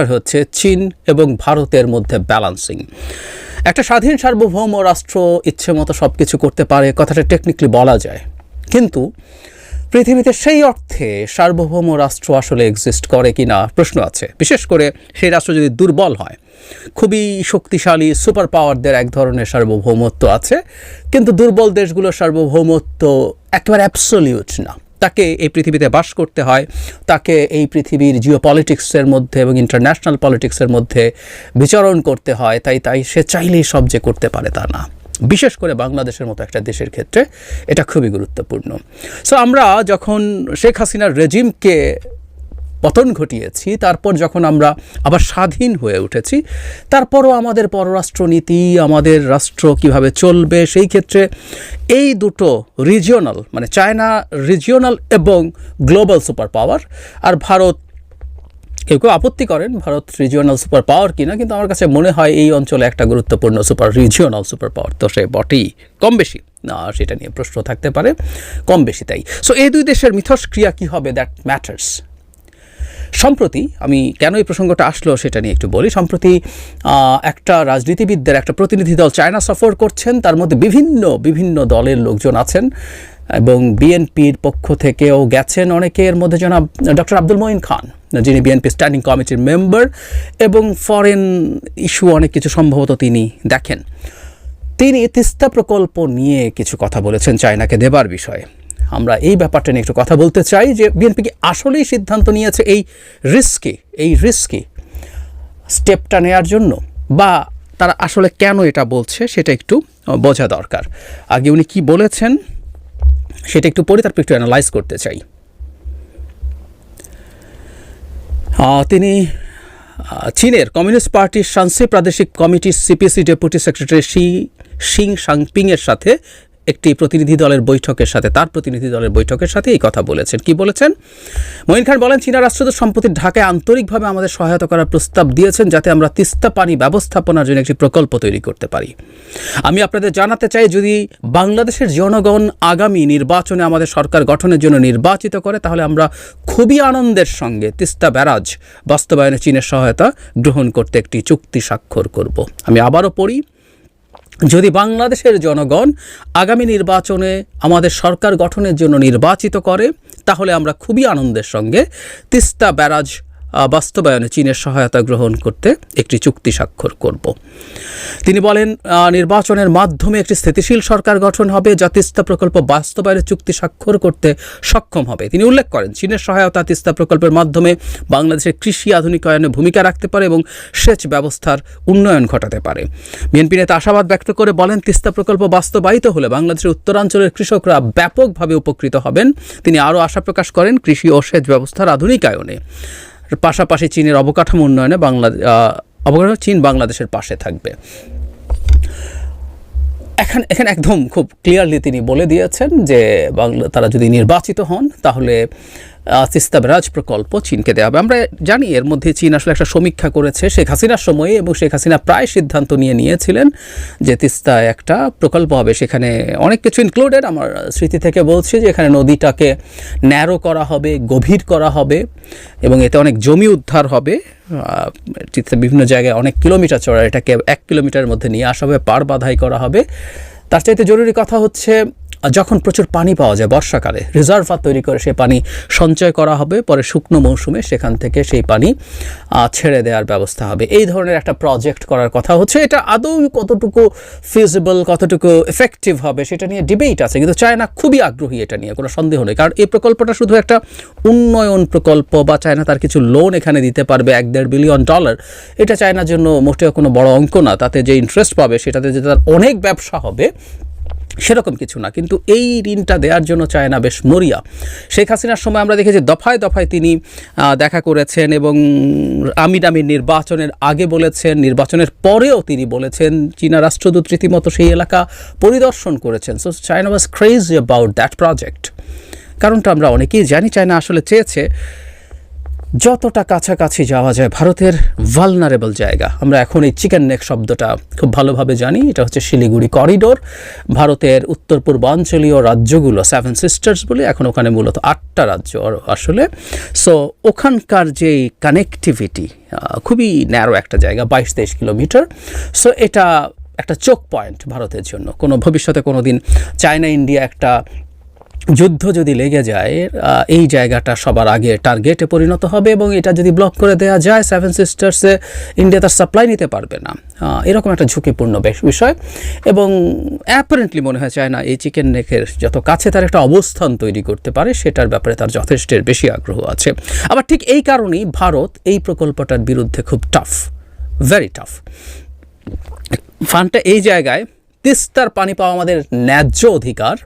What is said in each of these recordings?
আর হচ্ছে চীন এবং ভারতের মধ্যে ব্যালান্সিং একটা স্বাধীন সার্বভৌম রাষ্ট্র ইচ্ছে মতো সব কিছু করতে পারে, কথাটা টেকনিক্যালি বলা যায়। কিন্তু পৃথিবীতে সেই অর্থে সার্বভৌম রাষ্ট্র আসলে এক্সিস্ট করে কি না প্রশ্ন আছে। বিশেষ করে সেই রাষ্ট্র যদি দুর্বল হয়, খুবই শক্তিশালী সুপার পাওয়ারদের এক ধরনের সার্বভৌমত্ব আছে, কিন্তু দুর্বল দেশগুলোর সার্বভৌমত্ব একেবারে অ্যাবসলিউট না। তাকে এই পৃথিবীতে বাস করতে হয়, তাকে এই পৃথিবীর জিও পলিটিক্সের মধ্যে এবং ইন্টারন্যাশনাল পলিটিক্সের মধ্যে বিচরণ করতে হয়, তাই তাই সে চাইলেই সব যে করতে পারে তা না। বিশেষ করে বাংলাদেশের মতো একটা দেশের ক্ষেত্রে এটা খুবই গুরুত্বপূর্ণ। সো আমরা যখন শেখ হাসিনার রেজিমকে পতন ঘটিয়েছি, তারপর যখন আমরা আবার স্বাধীন হয়ে উঠেছি, তারপরও আমাদের পররাষ্ট্রনীতি, আমাদের রাষ্ট্র কীভাবে চলবে, সেই ক্ষেত্রে এই দুটো রিজিওনাল মানে চায়না রিজিওনাল এবং গ্লোবাল সুপার পাওয়ার আর ভারত, কেউ কেউ আপত্তি করেন ভারত রিজিওনাল সুপার পাওয়ার কিনা, কিন্তু আমার কাছে মনে হয় এই অঞ্চলে একটা গুরুত্বপূর্ণ সুপার রিজিওনাল সুপার পাওয়ার তো সে বটেই। কম বেশি। না, সেটা নিয়ে প্রশ্ন থাকতে পারে। কম বেশি তাই। সো এই দুই দেশের মিথস্ক্রিয়া কী হবে? দ্যাট ম্যাটার্স সম্প্রতি আমি কেন এই প্রসঙ্গটা আসলো সেটা নিয়ে একটু বলি। সম্প্রতি একটা রাজনীতিবিদদের, একটা প্রতিনিধি দল চায়না সফর করছেন, তার মধ্যে বিভিন্ন বিভিন্ন দলের লোকজন আছেন এবং বিএনপির পক্ষ থেকেও গেছেন অনেকে এর মধ্যে জনাব ডক্টর আব্দুল মঈন খান, যিনি বিএনপি স্ট্যান্ডিং কমিটির মেম্বার এবং ফরেন ইস্যু অনেক কিছু সম্ভবত তিনি দেখেন। তিনি তিস্তা প্রকল্প নিয়ে কিছু কথা বলেছেন চায়নাকে দেবার বিষয়ে। আমরা এই ব্যাপারটা নিয়ে একটু কথা বলতে চাই যে বিএনপি কি আসলেই সিদ্ধান্ত নিয়েছে এই রিস্কি এই রিস্কি স্টেপটা নেয়ার জন্য? বা তারা আসলে কেন এটা বলছে সেটা একটু বোঝা দরকার। আগে উনি কি বলেছেন সেটা একটু পরে তারপর একটু অ্যানালাইজ করতে চাই। তিনি চীনের কমিউনিস্ট পার্টির শান্সি প্রাদেশিক কমিটির সিপিসি ডেপুটি সেক্রেটারি শি, শিং সাংপিংয়ের সাথে একটি প্রতিনিধি দলের বৈঠকের সাথে, তার প্রতিনিধি দলের বৈঠকের সাথে এই কথা বলেছেন। কি বলেছেন? মঈন খান বলেন, চীনা রাষ্ট্রদূত সম্প্রতি ঢাকায় আন্তরিকভাবে আমাদের সহায়তা করার প্রস্তাব দিয়েছেন যাতে আমরা তিস্তা পানি ব্যবস্থাপনার জন্য একটি প্রকল্প তৈরি করতে পারি। আমি আপনাদের জানাতে চাই, যদি বাংলাদেশের জনগণ আগামী নির্বাচনে আমাদের সরকার গঠনের জন্য নির্বাচিত করে, তাহলে আমরা খুবই আনন্দের সঙ্গে তিস্তা ব্যারাজ বাস্তবায়নে চীনের সহায়তা গ্রহণ করতে একটি চুক্তি স্বাক্ষর করব। আমি আবারও পড়ি যদি বাংলাদেশের জনগণ আগামী নির্বাচনে আমাদের সরকার গঠনের জন্য নির্বাচিত করে, তাহলে আমরা খুবই আনন্দের সঙ্গে তিস্তা ব্যারাজ বাস্তবায়নে চীনের সহায়তা গ্রহণ করতে একটি চুক্তি স্বাক্ষর করব। তিনি বলেন নির্বাচনের মাধ্যমে একটি স্থিতিশীল সরকার গঠন হবে, যা তিস্তা প্রকল্প বাস্তবায়নের চুক্তি স্বাক্ষর করতে সক্ষম হবে। তিনি উল্লেখ করেন, চীনের সহায়তা তিস্তা প্রকল্পের মাধ্যমে বাংলাদেশের কৃষি আধুনিকায়নে ভূমিকা রাখতে পারে এবং সেচ ব্যবস্থার উন্নয়ন ঘটাতে পারে। বিএনপি নেতা আশাবাদ ব্যক্ত করে বলেন, তিস্তা প্রকল্প বাস্তবায়িত হলে বাংলাদেশের উত্তরাঞ্চলের কৃষকরা ব্যাপকভাবে উপকৃত হবেন। তিনি আরও আশা প্রকাশ করেন, কৃষি ও সেচ ব্যবস্থার আধুনিকায়নে পাশাপাশি চীনের অবকাঠামো উন্নয়নে বাংলাদেশ অবকাঠামো চীন বাংলাদেশের পাশে থাকবে। এখন, এখানে একদম খুব ক্লিয়ারলি তিনি বলে দিয়েছেন যে বাংলা, তারা যদি নির্বাচিত হন, তাহলে তিস্তা ব্যারাজ প্রকল্প চীনকে দেওয়া হবে। আমরা জানি এর মধ্যে চীন আসলে একটা সমীক্ষা করেছে শেখ হাসিনার সময়ে এবং শেখ হাসিনা প্রায় সিদ্ধান্ত নিয়ে নিয়েছিলেন যে তিস্তা একটা প্রকল্প হবে। সেখানে অনেক কিছু ইনক্লুডেড আমার স্মৃতি থেকে বলছি যে এখানে নদীটাকে ন্যারো করা হবে, গভীর করা হবে এবং এতে অনেক জমি উদ্ধার হবে। বিভিন্ন জায়গায় অনেক কিলোমিটার চড়া, এটাকে এক কিলোমিটারের মধ্যে নিয়ে আসা হবে, পার বাধাই করা হবে। তার চাইতে জরুরি কথা হচ্ছে যখন প্রচুর পানি পাওয়া যায় বর্ষাকালে রিজার্ভার তৈরি করে সে পানি সঞ্চয় করা হবে, পরে শুকনো মৌসুমে সেখান থেকে সেই পানি ছেড়ে দেওয়ার ব্যবস্থা হবে। এই ধরনের একটা প্রজেক্ট করার কথা হচ্ছে। এটা আদৌ কতটুকু ফিজিবল কতটুকু এফেক্টিভ হবে সেটা নিয়ে ডিবেট আছে, কিন্তু চায়না খুবই আগ্রহী এটা নিয়ে, কোনো সন্দেহ নেই। কারণ এই প্রকল্পটা শুধু একটা উন্নয়ন প্রকল্প, বা চায়না তার কিছু লোন এখানে দিতে পারবে, এক দেড় বিলিয়ন ডলার এটা চায়নার জন্য মোটেও কোনো বড় অঙ্ক না। তাতে যে ইন্টারেস্ট পাবে, সেটাতে যে তার অনেক ব্যবসা হবে সেরকম কিছু না। কিন্তু এই ঋণটা দেওয়ার জন্য চায়না বেশ মরিয়া। শেখ হাসিনার সময় আমরা দেখেছি দফায় দফায় তিনি দেখা করেছেন এবং আমির আমির নির্বাচনের আগে বলেছেন, নির্বাচনের পরেও তিনি বলেছেন, চীনা রাষ্ট্রদূত রীতিমতো সেই এলাকা পরিদর্শন করেছেন। So China was craze about that project কারণটা আমরা অনেকেই জানি, চায়না আসলে চেয়েছে যতটা কাছাকাছি যাওয়া যায় ভারতের ভালনারেবল জায়গা। আমরা এখন এই চিকেন নেক শব্দটা খুব ভালোভাবে জানি। এটা হচ্ছে শিলিগুড়ি করিডোর ভারতের উত্তর পূর্বাঞ্চলীয় রাজ্যগুলো সেভেন সিস্টার্স বলে এখন ওখানে মূলত আটটা রাজ্য আসলে। সো ওখানকার যেই কানেকটিভিটি খুবই ন্যারো একটা জায়গা বাইশ তেইশ কিলোমিটার। সো এটা একটা চোক পয়েন্ট ভারতের জন্য। কোনো, ভবিষ্যতে কোনো দিন চায়না ইন্ডিয়া একটা যুদ্ধ যদি লেগে যায় এই জায়গাটা সবার আগে টার্গেটে পরিণত হবে এবং এটা যদি ব্লক করে দেওয়া যায় সেভেন সিস্টার্সে ইন্ডিয়া তার সাপ্লাই নিতে পারবে না। এরকম একটা ঝুঁকিপূর্ণ বিষয় এবং অ্যাপারেন্টলি মনে হয় চায় না এই চিকেন নেকের যত কাছে তার একটা অবস্থান তৈরি করতে পারে, সেটার ব্যাপারে তার যথেষ্টের বেশি আগ্রহ আছে। আবার ঠিক এই কারণেই ভারত এই প্রকল্পটার বিরুদ্ধে খুব টাফ ভেরি টাফ ফান্ডটা এই জায়গায় তিস্তার পানি পাওয়া আমাদের ন্যায্য অধিকার।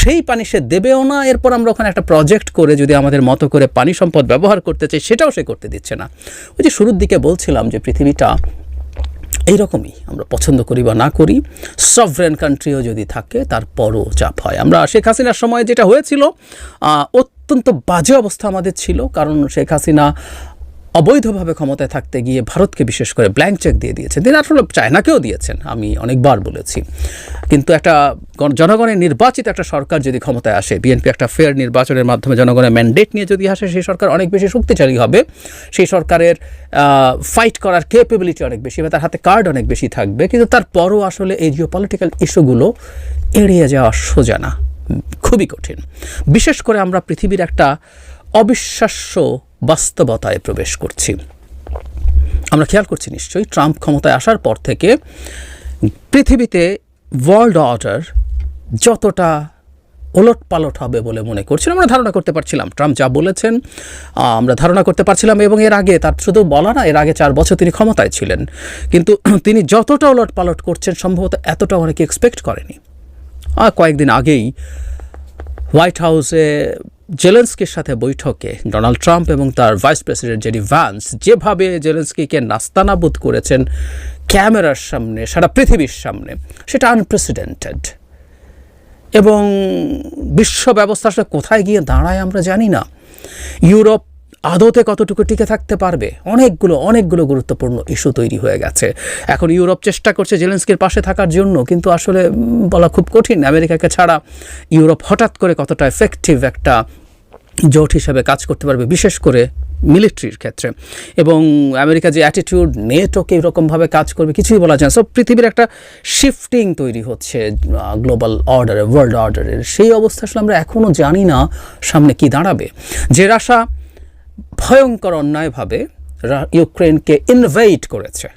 সেই পানি সে দেবেও না, এরপর আমরা ওখানে একটা প্রজেক্ট করে যদি আমাদের মতো করে পানি সম্পদ ব্যবহার করতে চাই, সেটাও সে করতে দিচ্ছে না। ওই যে শুরুর দিকে বলছিলাম যে পৃথিবীটা এইরকমই, আমরা পছন্দ করি বা না করি সভরেন কান্ট্রিও যদি থাকে, তারপরও চাপ হয়। আমরা শেখ হাসিনার সময় যেটা হয়েছিল অত্যন্ত বাজে অবস্থা আমাদের ছিল, কারণ শেখ হাসিনা অবৈধভাবে ক্ষমতায় থাকতে গিয়ে ভারতকে বিশেষ করে ব্ল্যাঙ্ক চেক দিয়ে দিয়েছেন তিনি আসলে চায়নাকেও দিয়েছেন, আমি অনেকবার বলেছি। কিন্তু একটা গণ- জনগণের নির্বাচিত একটা সরকার যদি ক্ষমতায় আসে বিএনপি একটা ফেয়ার নির্বাচনের মাধ্যমে জনগণের ম্যান্ডেট নিয়ে যদি আসে, সেই সরকার অনেক বেশি শক্তিশালী হবে। সেই সরকারের ফাইট করার ক্যাপেবিলিটি অনেক বেশি বা তার হাতে কার্ড অনেক বেশি থাকবে। কিন্তু তারপরও আসলে এই জিও পলিটিক্যাল ইস্যুগুলো এড়িয়ে যাওয়া সোজা না, খুবই কঠিন। বিশেষ করে আমরা পৃথিবীর একটা অবিশ্বাস্য বাস্তবতায় প্রবেশ করছি। আমরা খেয়াল করছি নিশ্চয়ই, ট্রাম্প ক্ষমতায় আসার পর থেকে পৃথিবীতে ওয়ার্ল্ড অর্ডার যতটা ওলট পালট হবে বলে মনে করছিলাম, আমরা ধারণা করতে পারছিলাম। ট্রাম্প যা বলেছেন আমরা ধারণা করতে পারছিলাম এবং এর আগে, তার শুধু বলা না, এর আগে চার বছর তিনি ক্ষমতায় ছিলেন। কিন্তু তিনি যতটা ওলট পালট করছেন, সম্ভবত এতটা অনেকে এক্সপেক্ট করেনি। কয়েকদিন আগেই হোয়াইট হাউসে জেলেন্সকির সাথে বৈঠকে ডোনাল্ড ট্রাম্প এবং তার ভাইস প্রেসিডেন্ট জেডি ভ্যান্স যেভাবে জেলেন্সকিকে নাস্তানাবুদ করেছেন ক্যামেরার সামনে, সারা পৃথিবীর সামনে, সেটা আনপ্রেসিডেন্টেড এবং বিশ্ব ব্যবস্থা কোথায় গিয়ে দাঁড়ায় আমরা জানি না। ইউরোপ আদতে কতটুকু টিকে থাকতে পারবে? অনেকগুলো অনেকগুলো গুরুত্বপূর্ণ ইস্যু তৈরি হয়ে গেছে। এখন ইউরোপ চেষ্টা করছে জেলেন্সকির পাশে থাকার জন্য, কিন্তু আসলে বলা খুব কঠিন। আমেরিকাকে ছাড়া ইউরোপ হঠাৎ করে কতটা এফেক্টিভ একটা জোট হিসাবে কাজ করতে পারবে, বিশেষ করে মিলিটারির ক্ষেত্রে। এবং আমেরিকা যে অ্যাটিটিউড নেটোকে এরকমভাবে কাজ করবে, কিছুই বলা যায় সব পৃথিবীর একটা শিফটিং তৈরি হচ্ছে গ্লোবাল অর্ডারে ওয়ার্ল্ড অর্ডারের সেই অবস্থা আসলে আমরা এখনও জানি না সামনে কি দাঁড়াবে। যে রাশা ভয়ঙ্কর অন্যায়ভাবে ইউক্রেনকে ইনভেইট করেছে।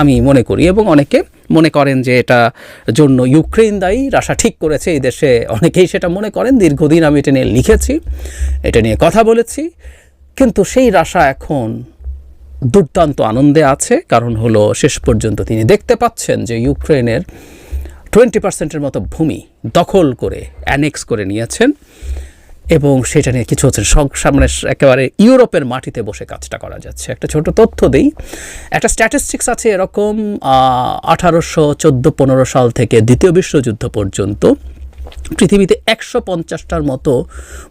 আমি মনে করি এবং অনেকে মনে করেন যে এটা জন্য ইউক্রেন দায়ী, রাশা ঠিক করেছে, এই দেশে অনেকেই সেটা মনে করেন। দীর্ঘদিন আমি এটা নিয়ে লিখেছি, এটা নিয়ে কথা বলেছি। কিন্তু সেই রাশা এখন দুর্দান্ত আনন্দে আছে। কারণ হলো শেষ পর্যন্ত তিনি দেখতে পাচ্ছেন যে ইউক্রেনের টোয়েন্টি পার্সেন্টের মতো ভূমি দখল করে অ্যানেক্স করে নিয়েছেন। এবং সেটা নিয়ে কিছু হচ্ছে সামনে একেবারে ইউরোপের মাটিতে বসে কাজটা করা যাচ্ছে। একটা ছোট তথ্য দিই। একটা স্ট্যাটিস্টিক্স আছে এরকম আঠারোশো চোদ্দ পনেরো সাল থেকে দ্বিতীয় বিশ্বযুদ্ধ পর্যন্ত পৃথিবীতে একশো পঞ্চাশটার মতো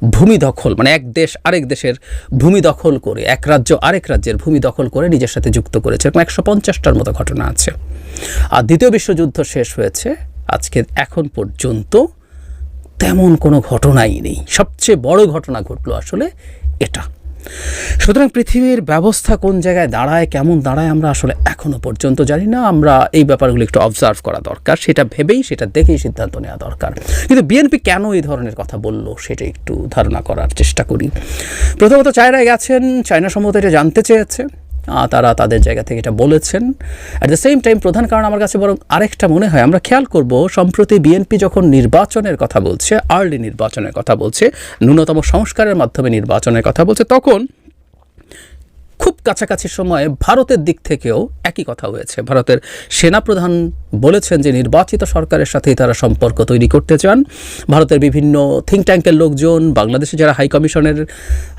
ভূমি দখল মানে এক দেশ, আরেক দেশের ভূমি দখল করে, এক রাজ্য আরেক রাজ্যের ভূমি দখল করে নিজের সাথে যুক্ত করেছে। এরকম একশো পঞ্চাশটার মতো ঘটনা আছে। আর দ্বিতীয় বিশ্বযুদ্ধ শেষ হয়েছে আজকে, এখন পর্যন্ত তেমন কোনো ঘটনাই নেই। সবচেয়ে বড় ঘটনা ঘটলো আসলে এটা। সুতরাং পৃথিবীর ব্যবস্থা কোন জায়গায় দাঁড়ায়, কেমন দাঁড়ায়, আমরা আসলে এখনও পর্যন্ত জানি না। আমরা এই ব্যাপারগুলো একটু অবজার্ভ করা দরকার, সেটা ভেবেই, সেটা দেখেই সিদ্ধান্ত নেওয়া দরকার। কিন্তু বিএনপি কেন এই ধরনের কথা বলল, সেটা একটু ধারণা করার চেষ্টা করি। প্রথমত চায়নায় গেছেন, চায়না সম্ভবত এটা জানতে চেয়েছে। তারা তাদের জায়গা থেকে এটা বলেছেন। অ্যাট দ্য সেম টাইম প্রধান কারণ আমার কাছে বরং আরেকটা মনে হয়, আমরা খেয়াল করব, সম্প্রতি বিএনপি যখন নির্বাচনের কথা বলছে আর্লি নির্বাচনের কথা বলছে, ন্যূনতম সংস্কারের মাধ্যমে নির্বাচনের কথা বলছে, তখন খুব কাছাকাছি সময়ে ভারতের দিক থেকেও একই কথা হয়েছে। ভারতের সেনাপ্রধান বলেছেন যে, নির্বাচিত সরকারের সাথেই তারা সম্পর্ক তৈরি করতে চান। ভারতের বিভিন্ন থিঙ্ক ট্যাঙ্কের লোকজন বাংলাদেশে যারা হাই কমিশনের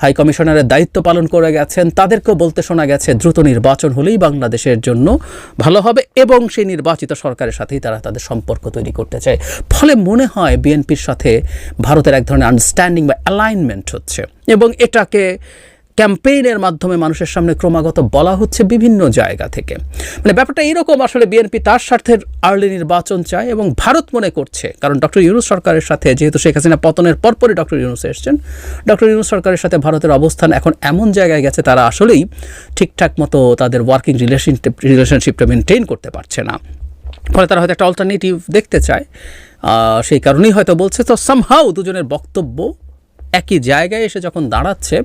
হাই কমিশনারের দায়িত্ব পালন করে গেছেন, তাদেরকেও বলতে শোনা গেছে, দ্রুত নির্বাচন হলেই বাংলাদেশের জন্য ভালো হবে এবং সেই নির্বাচিত সরকারের সাথেই তারা তাদের সম্পর্ক তৈরি করতে চায়। ফলে মনে হয় বিএনপির সাথে ভারতের এক ধরনের আন্ডারস্ট্যান্ডিং বা অ্যালাইনমেন্ট হচ্ছে এবং এটাকে ক্যাম্পেইনের মাধ্যমে মানুষের সামনে ক্রমাগত বলা হচ্ছে বিভিন্ন জায়গা থেকে। মানে ব্যাপারটা এরকম আসলে বিএনপি তার স্বার্থের আর্লি নির্বাচন চায় এবং ভারত মনে করছে। কারণ ডক্টর ইউনুস সরকারের সাথে, যেহেতু শেখ হাসিনা পতনের পরপরই ডক্টর ইউনুস এসছেন, ডক্টর ইউনুস সরকারের সাথে ভারতের অবস্থান এখন এমন জায়গায় গেছে, তারা আসলেই ঠিকঠাক মতো তাদের ওয়ার্কিং রিলেশনশিপ রিলেশনশিপটা মেনটেন করতে পারছে না। ফলে তারা হয়তো একটা অল্টারনেটিভ দেখতে চায়। সেই কারণেই হয়তো বলছে তো সামহাউ দুজনের বক্তব্য একই জায়গায় এসে যখন দাঁড়াচ্ছে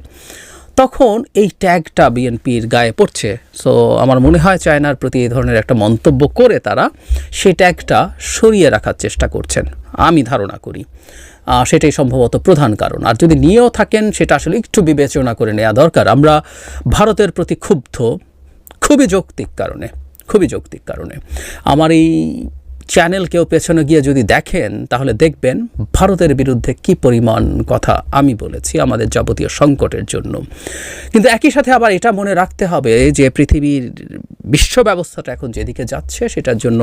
তখন এই ট্যাগটা বিএনপির গায়ে পড়ছে। সো আমার মনে হয় চায়নার প্রতি এই ধরনের একটা মন্তব্য করে তারা সেই ট্যাগটা সরিয়ে রাখার চেষ্টা করছেন। আমি ধারণা করি। সেটাই সম্ভবত প্রধান কারণ। আর যদি নিয়েও থাকেন, সেটা আসলে একটু বিবেচনা করে নেওয়া দরকার। আমরা ভারতের প্রতি ক্ষুব্ধ, খুবই যৌক্তিক কারণে, খুবই যৌক্তিক কারণে। আমার এই চ্যানেল কেউ পেছনে গিয়ে যদি দেখেন, তাহলে দেখবেন ভারতের বিরুদ্ধে কি পরিমাণ কথা আমি বলেছি আমাদের যাবতীয় সংকটের জন্য। কিন্তু একই সাথে আবার এটা মনে রাখতে হবে যে পৃথিবীর বিশ্ব ব্যবস্থাটা এখন যেদিকে যাচ্ছে, সেটার জন্য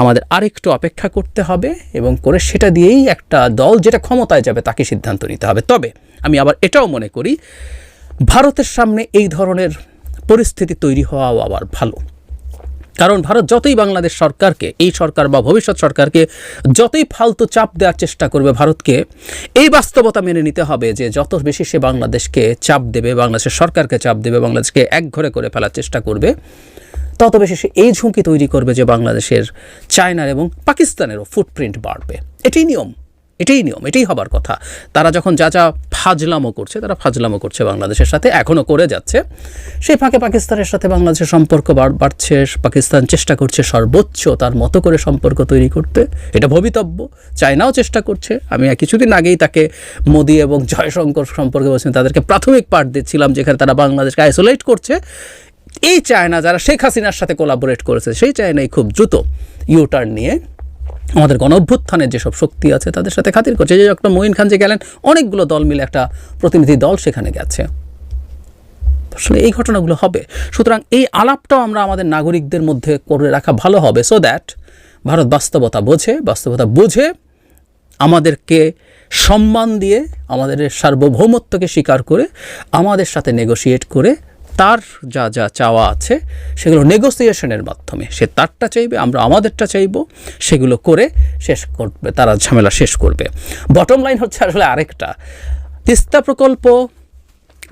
আমাদের আরেকটু অপেক্ষা করতে হবে এবং করে সেটা দিয়েই একটা দল যেটা ক্ষমতায় যাবে তাকে সিদ্ধান্ত নিতে হবে। তবে আমি আবার এটাও মনে করি, ভারতের সামনে এই ধরনের পরিস্থিতি তৈরি হওয়াও আবার ভালো। কারণ ভারত যতই বাংলাদেশ সরকারকে, এই সরকার বা ভবিষ্যৎ সরকারকে যতই ফালতু চাপ দেওয়ার চেষ্টা করবে ভারতকে, এই বাস্তবতা মেনে নিতে হবে যে যত বেশি সে বাংলাদেশকে চাপ দেবে, বাংলাদেশের সরকারকে চাপ দেবে, বাংলাদেশকে একঘরে করে ফেলার চেষ্টা করবে, তত বেশি সে এই ঝুঁকি তৈরি করবে যে বাংলাদেশের চায়নার এবং পাকিস্তানেরও ফুটপ্রিন্ট বাড়বে। এটাই নিয়ম এটাই নিয়ম, এটাই হবার কথা। তারা যখন যা যা ফাজলামো করছে, তারা ফাজলামো করছে বাংলাদেশের সাথে এখনও করে যাচ্ছে। সেই ফাঁকে পাকিস্তানের সাথে বাংলাদেশের সম্পর্ক বাড়- বাড়ছে, পাকিস্তান চেষ্টা করছে সর্বোচ্চ তার মতো করে সম্পর্ক তৈরি করতে, এটা ভবিতব্য, চায়নাও চেষ্টা করছে। আমি কিছুদিন আগেই তাকে মোদি এবং জয়শঙ্কর সম্পর্কে বলছেন তাদেরকে প্রাথমিক পাঠ দিচ্ছিলাম যেখানে তারা বাংলাদেশকে আইসোলেট করছে। এই চায়না যারা শেখ হাসিনার সাথে কোলাবোরেট করেছে, সেই চায়নাই খুব দ্রুত ইউটার্ন নিয়ে আমাদের গণ অভ্যুত্থানের যেসব শক্তি আছে তাদের সাথে খাতির করছে। যে ডক্টর মঈন খান যে গেলেন, অনেকগুলো দল মিলে একটা প্রতিনিধি দল সেখানে গেছে। আসলে এই ঘটনাগুলো হবে। সুতরাং এই আলাপটাও আমরা আমাদের নাগরিকদের মধ্যে করে রাখা ভালো হবে। সো দ্যাট ভারত বাস্তবতা বোঝে, বাস্তবতা বুঝে আমাদেরকে সম্মান দিয়ে, আমাদের সার্বভৌমত্বকে স্বীকার করে, আমাদের সাথে নেগোশিয়েট করে তার যা যা চাওয়া আছে, সেগুলো নেগোসিয়েশনের মাধ্যমে। সে তারটা চাইবে, আমরা আমাদেরটা চাইব, সেগুলো করে শেষ করবে, তারা ঝামেলা শেষ করবে। বটম লাইন হচ্ছে আসলে আরেকটা। তিস্তা প্রকল্প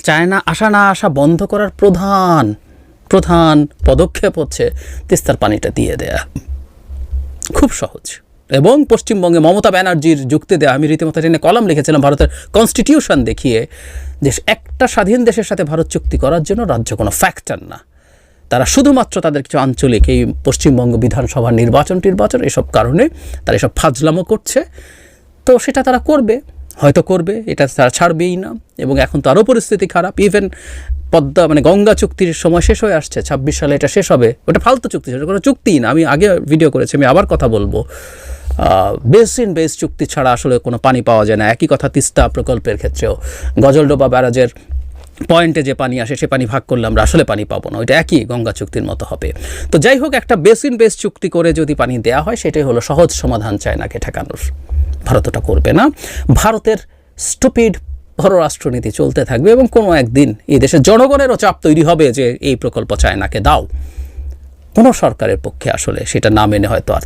চায়না আসা না আসা বন্ধ করার প্রধান প্রধান পদক্ষেপ হচ্ছে তিস্তার পানিটা দিয়ে দেয়া। খুব সহজ। এবং পশ্চিমবঙ্গে মমতা ব্যানার্জির যুক্তি দেওয়া আমি রীতিমতো টেনে কলাম লিখেছিলাম, ভারতের কনস্টিটিউশন দেখিয়ে যে একটা স্বাধীন দেশের সাথে ভারত চুক্তি করার জন্য রাজ্য কোনো ফ্যাক্টর না। তারা শুধুমাত্র তাদের কিছু আঞ্চলিক, এই পশ্চিমবঙ্গ বিধানসভা নির্বাচন টির্বাচন এসব কারণে তারা এসব ফাজলামো করছে। তো সেটা তারা করবে, হয়তো করবে, এটা তারা ছাড়বেই না। এবং এখন তো আরও পরিস্থিতি খারাপ ইভেন পদ্মা মানে গঙ্গা চুক্তির সময় শেষ হয়ে আসছে, ছাব্বিশ সালে এটা শেষ হবে, ওটা ফালতু চুক্তি, সেটা কোনো চুক্তিই না। আমি আগে ভিডিও করেছি, আমি আবার কথা বলব। বেসিন বেস চুক্তি ছাড়া আসলে কোনো পানি পাওয়া যায় না। একই কথা তিস্তা প্রকল্পের ক্ষেত্রেও। গজলডোবা ব্যারাজের পয়েন্টে যে পানি আসে, সে পানি ভাগ করলে আমরা আসলে পানি পাবো না। ওইটা একই গঙ্গা চুক্তির মতো হবে। তো যাই হোক, একটা বেসিন বেস চুক্তি করে যদি পানি দেওয়া হয়, সেটাই হলো সহজ সমাধান চায়নাকে ঠেকানোর। ভারত ওটা করবে না। ভারতের স্টুপিড পররাষ্ট্রনীতি চলতে থাকবে এবং কোনো একদিন এই দেশের জনগণেরও চাপ তৈরি হবে যে এই প্রকল্প চায়নাকে দাও। কোনো সরকারের পক্ষে আসলে সেটা না মেনে হয়তো আর